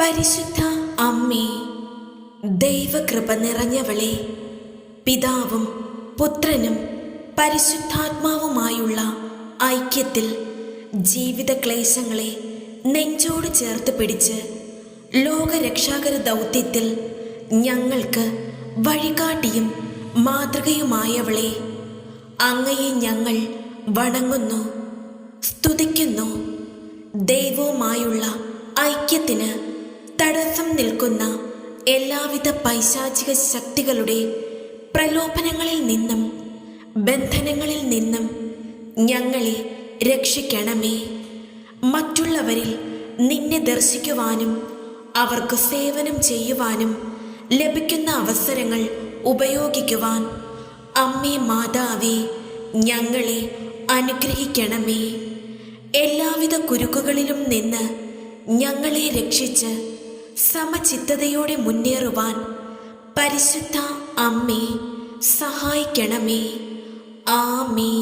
പരിശുദ്ധ അമ്മേ ദൈവകൃപ നിറഞ്ഞവളെ പിതാവും പുത്രനും പരിശുദ്ധാത്മാവുമായുള്ള ഐക്യത്തിൽ ജീവിത ക്ലേശങ്ങളെ നെഞ്ചോട് ചേർത്ത് പിടിച്ച് ലോകരക്ഷാകര ദൗത്യത്തിൽ ഞങ്ങൾക്ക് വഴികാട്ടിയും മാതൃകയുമായവളെ അങ്ങയെ ഞങ്ങൾ വണങ്ങുന്നു സ്തുതിക്കുന്നു. ദൈവവുമായുള്ള ഐക്യത്തിന് തടസ്സം നിൽക്കുന്ന എല്ലാവിധ പൈശാചിക ശക്തികളുടെ പ്രലോഭനങ്ങളിൽ നിന്നും ബന്ധനങ്ങളിൽ നിന്നും ഞങ്ങളെ രക്ഷിക്കണമേ. മറ്റുള്ളവരിൽ നിന്നെ ദർശിക്കുവാനും അവർക്ക് സേവനം ചെയ്യുവാനും ലഭിക്കുന്ന അവസരങ്ങൾ ഉപയോഗിക്കുവാൻ അമ്മേ മാതാവേ ഞങ്ങളെ അനുഗ്രഹിക്കണമേ. എല്ലാവിധ കുരുക്കുകളിലും നിന്ന് ഞങ്ങളെ രക്ഷിച്ച് സമചിത്തതയോടെ മുന്നേറുവാൻ പരിശുദ്ധ അമ്മേ സഹായിക്കണമേ. ആമേ